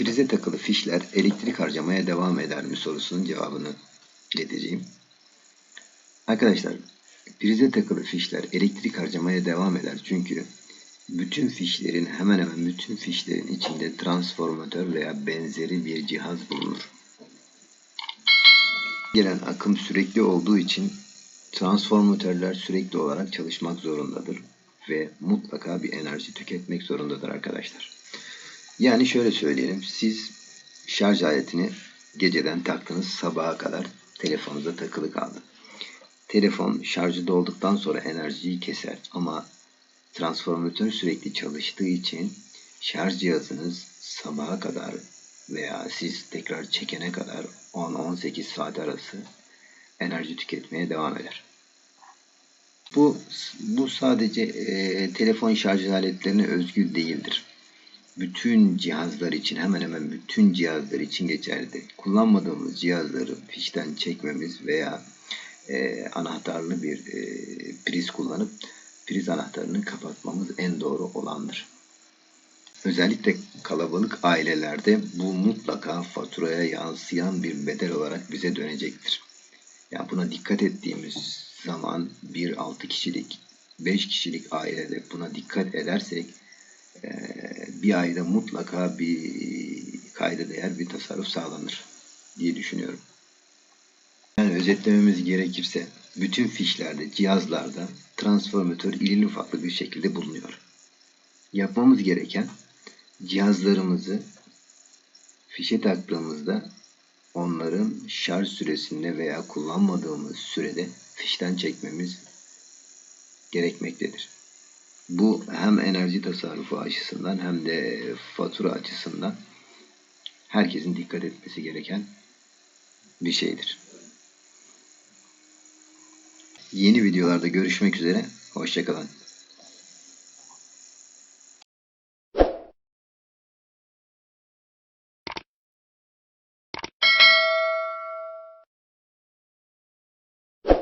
Prize takılı fişler elektrik harcamaya devam eder mi sorusunun cevabını ileteceğim. Arkadaşlar prize takılı fişler elektrik harcamaya devam eder çünkü bütün fişlerin hemen hemen bütün fişlerin içinde transformatör veya benzeri bir cihaz bulunur. Gelen akım sürekli olduğu için transformatörler sürekli olarak çalışmak zorundadır ve mutlaka bir enerji tüketmek zorundadır arkadaşlar. Yani şöyle söyleyelim. Siz şarj aletini geceden taktınız sabaha kadar telefonunuza takılı kaldı. Telefon şarjı dolduktan sonra enerjiyi keser ama transformatör sürekli çalıştığı için şarj cihazınız sabaha kadar veya siz tekrar çekene kadar 10-18 saat arası enerji tüketmeye devam eder. Bu bu sadece e, telefon şarj aletlerine özgü değildir. Bütün cihazlar için hemen hemen bütün cihazlar için geçerlidir. Kullanmadığımız cihazları fişten çekmemiz veya e, anahtarlı bir e, priz kullanıp priz anahtarını kapatmamız en doğru olandır. Özellikle kalabalık ailelerde bu mutlaka faturaya yansıyan bir bedel olarak bize dönecektir. Yani buna dikkat ettiğimiz zaman bir 6 kişilik, 5 kişilik ailede buna dikkat edersek eee, bir ayda mutlaka bir kayda değer bir tasarruf sağlanır diye düşünüyorum. Yani özetlememiz gerekirse bütün fişlerde, cihazlarda transformatör irili ufaklı bir şekilde bulunuyor. Yapmamız gereken cihazlarımızı fişe taktığımızda onların şarj süresinde veya kullanmadığımız sürede fişten çekmemiz gerekmektedir. Bu hem enerji tasarrufu açısından hem de fatura açısından herkesin dikkat etmesi gereken bir şeydir. Yeni videolarda görüşmek üzere. Hoşçakalın.